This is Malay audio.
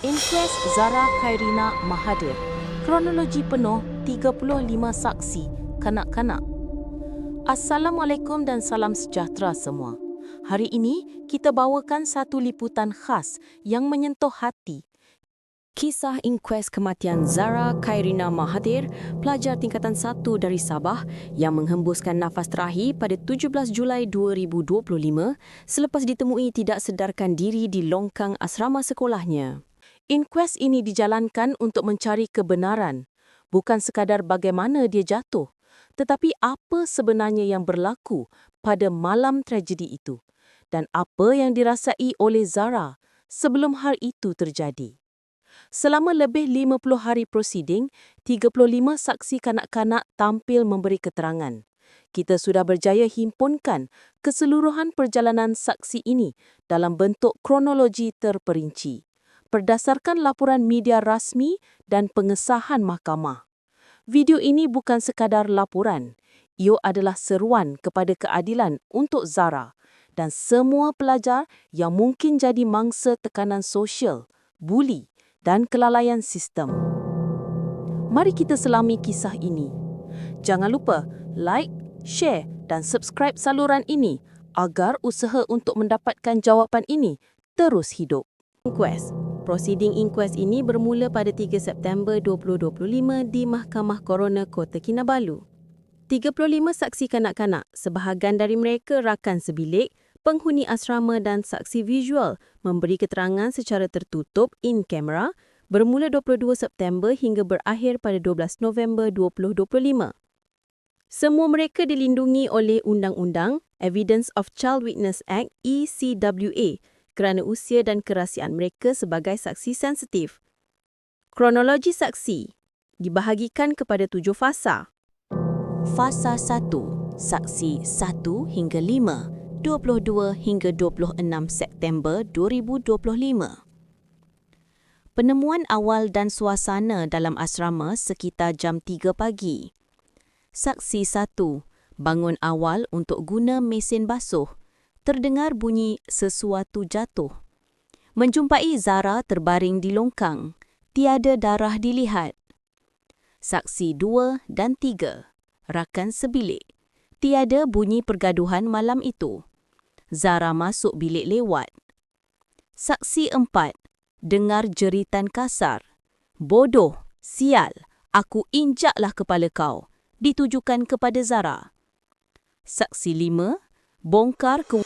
Inquest Zara Khairina Mahathir. Kronologi penuh 35 saksi kanak-kanak. Assalamualaikum dan salam sejahtera semua. Hari ini kita bawakan satu liputan khas yang menyentuh hati. Kisah inquest kematian Zara Khairina Mahathir, pelajar tingkatan 1 dari Sabah yang menghembuskan nafas terakhir pada 17 Julai 2025 selepas ditemui tidak sedarkan diri di longkang asrama sekolahnya. Inquest ini dijalankan untuk mencari kebenaran, bukan sekadar bagaimana dia jatuh, tetapi apa sebenarnya yang berlaku pada malam tragedi itu dan apa yang dirasai oleh Zara sebelum hal itu terjadi. Selama lebih 50 hari prosiding, 35 saksi kanak-kanak tampil memberi keterangan. Kita sudah berjaya himpunkan keseluruhan perjalanan saksi ini dalam bentuk kronologi terperinci berdasarkan laporan media rasmi dan pengesahan mahkamah. Video ini bukan sekadar laporan, ia adalah seruan kepada keadilan untuk Zara dan semua pelajar yang mungkin jadi mangsa tekanan sosial, buli dan kelalaian sistem. Mari kita selami kisah ini. Jangan lupa like, share dan subscribe saluran ini agar usaha untuk mendapatkan jawapan ini terus hidup. Inquest Prosiding inquest ini bermula pada 3 September 2025 di Mahkamah Coroner Kota Kinabalu. 35 saksi kanak-kanak, sebahagian dari mereka rakan sebilik, penghuni asrama dan saksi visual memberi keterangan secara tertutup in camera bermula 22 September hingga berakhir pada 12 November 2025. Semua mereka dilindungi oleh Undang-Undang Evidence of Child Witness Act ECWA kerana usia dan kerahsiaan mereka sebagai saksi sensitif. Kronologi saksi dibahagikan kepada tujuh fasa. Fasa 1, saksi 1 hingga 5, 22 hingga 26 September 2025. Penemuan awal dan suasana dalam asrama sekitar jam 3 pagi. Saksi 1, bangun awal untuk guna mesin basuh terdengar bunyi sesuatu jatuh. Menjumpai Zara terbaring di longkang, tiada darah dilihat. Saksi dua dan tiga, rakan sebilik. Tiada bunyi pergaduhan malam itu. Zara masuk bilik lewat. Saksi empat, dengar jeritan kasar. Bodoh, sial, aku injaklah kepala kau. Ditujukan kepada Zara. Saksi lima, bom cargo.